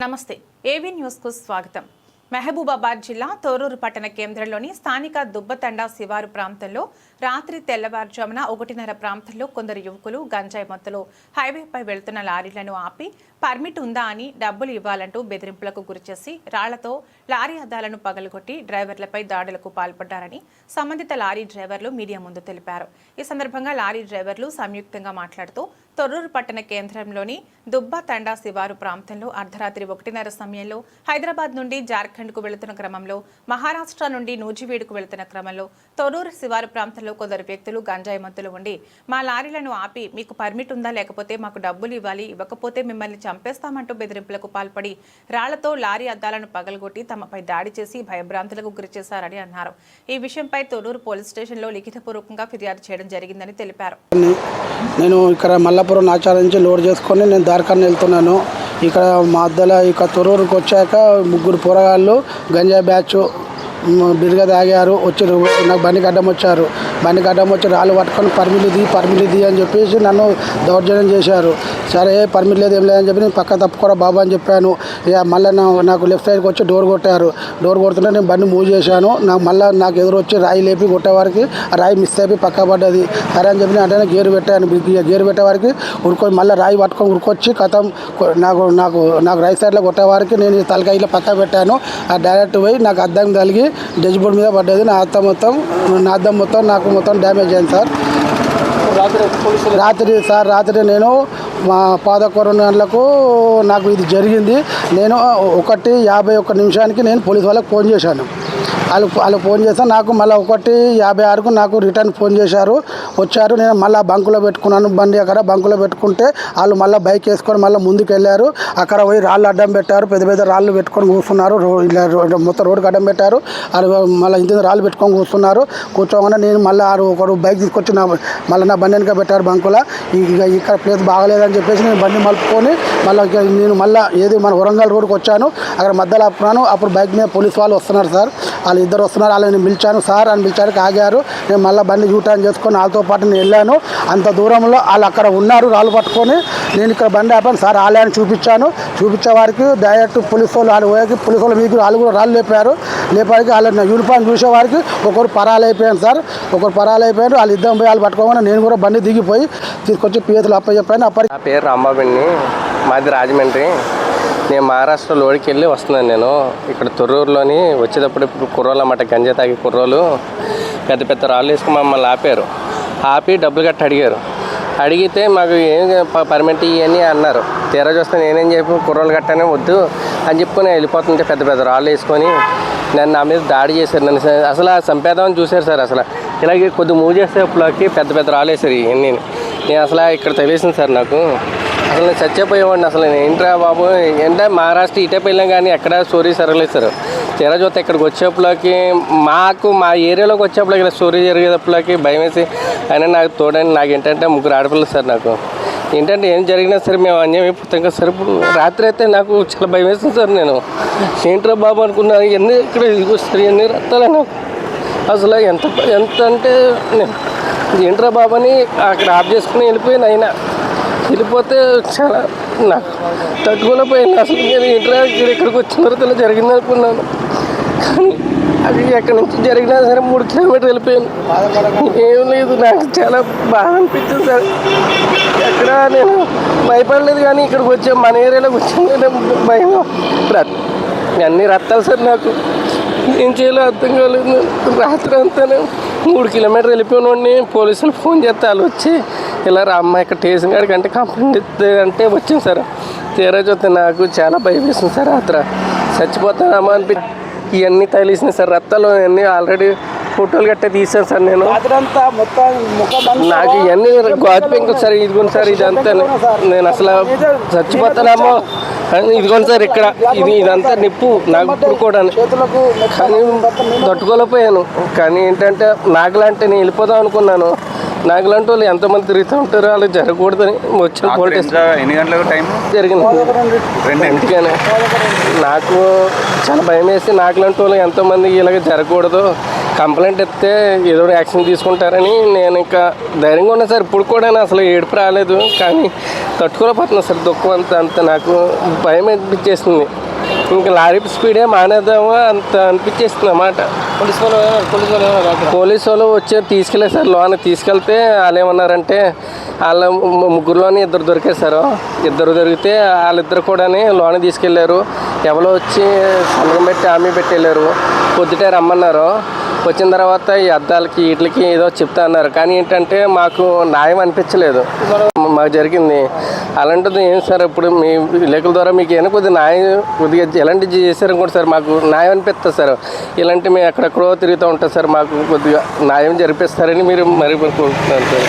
నమస్తే ఏవీ న్యూస్కు స్వాగతం. మహబూబాబాద్ జిల్లా తోరూరు పట్టణ కేంద్రంలోని స్థానిక దుబ్బతండా శివారు ప్రాంతంలో రాత్రి తెల్లవారుజామున ఒకటిన్నర ప్రాంతంలో కొందరు యువకులు గంజాయి మత్తులో హైవేపై వెళ్తున్న లారీలను ఆపి పర్మిట్ ఉందా అని డబ్బులు ఇవ్వాలంటూ బెదిరింపులకు గురిచేసి రాళ్ళతో లారీ అద్దాలను పగలగొట్టి డ్రైవర్లపై దాడులకు పాల్పడ్డారని సంబంధిత లారీ డ్రైవర్లు మీడియా ముందు తెలిపారు. ఈ సందర్భంగా లారీ డ్రైవర్లు సంయుక్తంగా మాట్లాడుతూ తొర్రూరు పట్టణ కేంద్రంలోని దుబ్బా తండా శివారు ప్రాంతంలో అర్ధరాత్రి ఒకటిన్నర సమయంలో హైదరాబాద్ నుండి జార్ఖండ్కు వెళుతున్న క్రమంలో మహారాష్ట్ర నుండి నూజివీడుకు వెళుతున్న క్రమంలో తొర్రూరు శివారు ప్రాంతంలో కొందరు వ్యక్తులు గంజాయి మత్తులు ఉండి మా లారీలను ఆపి మీకు పర్మిట్ ఉందా? లేకపోతే మాకు డబ్బులు ఇవ్వాలి ఇవ్వకపోతే మిమ్మల్ని చంపేస్తామంటూ బెదిరింపులకు పాల్పడి రాళ్ళతో లారీ అద్దాలను పగలగొట్టి తమపై దాడి చేసి భయభ్రాంతులకు గురిచేశారని అన్నారు. ఈ విషయంపై తొర్రూరు పోలీస్ స్టేషన్లో లిఖితపూర్వకంగా ఫిర్యాదు చేయడం జరిగిందని తెలిపారు. నేను ఇక్కడ మల్లాపురం నాచారం నుంచి లోడ్ చేసుకొని నేను దారికాన్ని వెళ్తున్నాను. ఇక్కడ మా అద్దల ఇక తొరూరుకు వచ్చాక ముగ్గురు పోరగాళ్ళు గంజా బ్యాచ్ మ్, తాగారు వచ్చి నాకు బండికి అడ్డం వచ్చారు. బండికి అడ్డం వచ్చి రాళ్ళు పట్టుకొని పర్మిట్ దీ పర్మిట్ దీ అని చెప్పేసి నన్ను దౌర్జన్యం చేశారు. సరే పర్మిట్ లేదు ఏం లేదని చెప్పి నేను పక్క తప్పుకోరా బాబా అని చెప్పాను. ఇక మళ్ళీ నాకు లెఫ్ట్ సైడ్కి వచ్చి డోర్ కొట్టారు. డోర్ కొడుతుంటే నేను బండి మూవ్ చేశాను. నాకు మళ్ళీ నాకు ఎదురు వచ్చి రాయి లేపి కొట్టేవారికి ఆ రాయి మిస్ అయిపోయి పక్క పడ్డది. సరే అని చెప్పి నేను అంటే గేరు పెట్టాను. గేరు పెట్టేవారికి ఉరుకొని మళ్ళీ రాయి పట్టుకొని ఉరుకొచ్చి కథం నాకు నాకు నాకు రైట్ సైడ్లో కొట్టేవారికి నేను ఈ తలకాయలో పక్క పెట్టాను. ఆ డైరెక్ట్ పోయి నాకు అద్దం కలిగి డెజ్ బోర్డ్ మీద పడ్డది. నా అద్దం మొత్తం నా అద్దం మొత్తం నాకు మొత్తం డ్యామేజ్ అయింది సార్. రాత్రి సార్ రాత్రి నేను మా పాదకు రెండు గంటలకు నాకు ఇది జరిగింది. నేను ఒకటి యాభై ఒక్క నిమిషానికి నేను పోలీస్ వాళ్ళకి ఫోన్ చేశాను. వాళ్ళు వాళ్ళు ఫోన్ చేస్తే నాకు మళ్ళీ ఒకటి యాభై ఆరుకు నాకు రిటర్న్ ఫోన్ చేశారు. వచ్చారు నేను మళ్ళీ బంకులో పెట్టుకున్నాను. బండి అక్కడ బంకులో పెట్టుకుంటే వాళ్ళు మళ్ళీ బైక్ వేసుకొని మళ్ళీ ముందుకు వెళ్ళారు అక్కడ పోయి రాళ్ళు అడ్డం పెట్టారు. పెద్ద పెద్ద రాళ్ళు పెట్టుకొని కూర్చున్నారు. ఇలా మొత్తం రోడ్డుకి అడ్డం పెట్టారు. వాళ్ళు మళ్ళీ ఇంత రాళ్ళు పెట్టుకొని కూర్చున్నారు. కూర్చోగానే నేను మళ్ళీ ఆరు ఒకరు బైక్ తీసుకొచ్చి నా మళ్ళీ నా బండి వెనక పెట్టారు బంకులో. ఇక ఇక్కడ ప్లేస్ బాగలేదని చెప్పేసి నేను బండి మలుపుకొని మళ్ళీ నేను మళ్ళీ ఏది మన వరంగల్ రోడ్కి వచ్చాను. అక్కడ మధ్యలో ఆపుకున్నాను. అప్పుడు బైక్ మీద పోలీస్ వాళ్ళు వస్తున్నారు సార్. వాళ్ళు ఇద్దరు వస్తున్నారు వాళ్ళని పిలిచాను సార్ అని పిలిచారు ఆగారు. నేను మళ్ళీ బండి యూటర్న్ చేసుకొని వాళ్ళతో పాటు నేను వెళ్ళాను. అంత దూరంలో వాళ్ళు అక్కడ ఉన్నారు రాళ్ళు పట్టుకొని. నేను ఇక్కడ బండి ఆపాను సార్ వాళ్ళే అని చూపించాను. చూపించే వారికి డైరెక్ట్ పోలీసు వాళ్ళు వాళ్ళు పోయాకి పోలీసు వాళ్ళు మీకు వాళ్ళు కూడా రాళ్ళు లేపారు. లేపారికి వాళ్ళ యూనిఫామ్ చూసే వారికి ఒకరు పరాలు అయిపోయాను సార్ ఒకరు పరాలు అయిపోయారు వాళ్ళు ఇద్దరు పోయి వాళ్ళు పట్టుకోమని నేను కూడా బండి దిగిపోయి తీసుకొచ్చి పిఎస్లు అప్పచెప్పాను. అప్పటి నా పేరు రాంబాబుని మాది రాజమండ్రి. నేను మహారాష్ట్ర లోడికి వెళ్ళి వస్తున్నాను నేను. ఇక్కడ తొర్రూరులోని వచ్చేటప్పుడు ఇప్పుడు కుర్రోలు అన్నమాట గంజా తాగి కుర్రోలు పెద్ద పెద్ద రాళ్ళు వేసుకుని మమ్మల్ని ఆపారు. ఆపి డబ్బులు కట్టి అడిగారు. అడిగితే మాకు ఏం పర్మిట్ ఇవన్నీ అన్నారు. తీరా చూస్తే నేనేం చెప్పి కుర్రోలు కట్టనే వద్దు అని చెప్పుకొని వెళ్ళిపోతుంటే పెద్ద పెద్ద రాళ్ళు వేసుకొని నన్ను నా మీద దాడి చేశారు నన్ను అసలు చంపేదామని చంపేద్దామని చూశారు సార్ అసలు. ఇలాగే కొద్ది మూవ్ చేసేప్పుడుకి పెద్ద పెద్ద రాళ్ళు వేసారు ఇవన్నీ నేను అసలు ఇక్కడ తెలిసింది సార్ నాకు. అసలు చచ్చిపోయేవాడిని అసలు నేను. ఏంట్రా బాబు? ఏంటంటే మహారాష్ట్ర ఇటే వెళ్ళాం కానీ ఎక్కడ స్టోరీ సరలేదు సార్. తీరా చూస్తే ఇక్కడికి వచ్చేప్పటికి మాకు మా ఏరియాలోకి వచ్చేప్పటికి ఇలా స్టోరీ జరిగేటప్పటికి భయం వేసి అయినా నాకు తోడని నాకు ఏంటంటే ముగ్గురు ఆడపిల్లలు సార్ నాకు. ఏంటంటే ఏం జరిగినా సరే మేము అన్యం అయిపోతాం కదా సార్. ఇప్పుడు రాత్రి అయితే నాకు చాలా భయం వేస్తుంది సార్ నేను. ఏంట్రా బాబు అనుకున్నాను ఎన్ని ఇక్కడ ఇదిగొస్తారు ఎన్ని రక్తాలు నాకు అసలు ఎంత ఎంత అంటే నేను ఏంట్రా బాబు అని అక్కడ ఆఫ్ చేసుకుని వెళ్ళిపోయాను అయినా. వెళ్ళిపోతే చాలా నాకు తట్టుకోలేకపోయాను అసలు నేను ఇంటర్ ఇక్కడికి వచ్చిన తర్వాత జరిగింది అనుకున్నాను. కానీ అది ఎక్కడి నుంచి జరిగినా సరే మూడు కిలోమీటర్లు వెళ్ళిపోయాను. ఏం లేదు నాకు చాలా బాగా అనిపించింది సార్. ఎక్కడ నేను భయపడలేదు కానీ ఇక్కడికి వచ్చాను మన ఏరియాలోకి వచ్చాను భయం. రత్ అన్నీ రత్తాలు సార్ నాకు. ఏం చేయాలో అర్థం కాలేదు. రాత్రి అంతా మూడు కిలోమీటర్లు వెళ్ళిపోయినోడిని పోలీసులు ఫోన్ చేస్తే వాళ్ళు వచ్చి ఇలా రా అమ్మ ఇక్కడ స్టేషన్ గారికి అంటే కంప్లైంట్ ఇస్తే అంటే వచ్చింది సార్. తీరా చూస్తే నాకు చాలా భయం వేసింది సార్ రాత్రి. చచ్చిపోతానమ్మా అనిపి ఇవన్నీ తగిలేసినాయి సార్. రత్తాలు ఇవన్నీ ఆల్రెడీ ఫోటోలు గట్టే తీసాను సార్ నేను. నాకు ఇవన్నీ గాజు పెంకులు సార్ ఇదిగోండి సార్ ఇదంతా నేను అసలు చచ్చిపోతానేమో ఇదిగోండి సార్ ఇక్కడ ఇది ఇదంతా నిప్పు నాకు ఇప్పుడు కూడా కానీ తట్టుకోలేకపోయాను. కానీ ఏంటంటే నాకులంటే నేను వెళ్ళిపోదాం అనుకున్నాను. నాకులాంటి వాళ్ళు ఎంతమంది తిరుగుతూ ఉంటారో వాళ్ళకి జరగకూడదని వచ్చిన ఎన్ని గంటలకు టైం జరిగింది. నాకు చాలా భయం వేసి నాకులాంటి వాళ్ళు ఎంతోమంది ఇలాగ జరగకూడదు. కంప్లైంట్ ఇస్తే ఏదో యాక్షన్ తీసుకుంటారని నేను ఇంకా ధైర్యంగా ఉన్నా సార్. ఇప్పుడు కూడా అసలు ఏడుపు రాలేదు. కానీ తట్టుకోలేకపోతున్నా సార్. దుఃఖం అంత అంత నాకు భయం అనిపించేస్తుంది ఇంకా లారీ స్పీడే మానేద్దామా అంత అనిపించేస్తుంది అన్నమాట. పోలీస్ వాళ్ళు పోలీస్ వాళ్ళు వచ్చి తీసుకెళ్ళారు సార్. లోన తీసుకెళ్తే వాళ్ళు ఏమన్నారంటే వాళ్ళ ముగ్గురులోని ఇద్దరు దొరికారు సార్. ఇద్దరు దొరికితే వాళ్ళిద్దరు కూడా లోన తీసుకెళ్ళారు. ఎవరో వచ్చి సంతకం పెట్టి హామీ పెట్టి వెళ్ళారు. పొద్దుటే రమ్మన్నారు. వచ్చిన తర్వాత ఈ అద్దాలకి వీటికి ఏదో చెప్తా అన్నారు. కానీ ఏంటంటే మాకు న్యాయం అనిపించలేదు. మాకు జరిగింది. అలాంటిది ఏం సార్ ఇప్పుడు మీ లేఖల ద్వారా మీకు ఏమైనా కొద్దిగా న్యాయం కొద్దిగా ఎలాంటి చేశారు కూడా సార్ మాకు న్యాయం అనిపిస్తుంది సార్. ఇలాంటి మేము ఎక్కడెక్కడో తిరుగుతూ ఉంటాం సార్ మాకు కొద్దిగా న్యాయం జరిపిస్తారని మీరు మరి కోరుకుంటున్నాను సార్.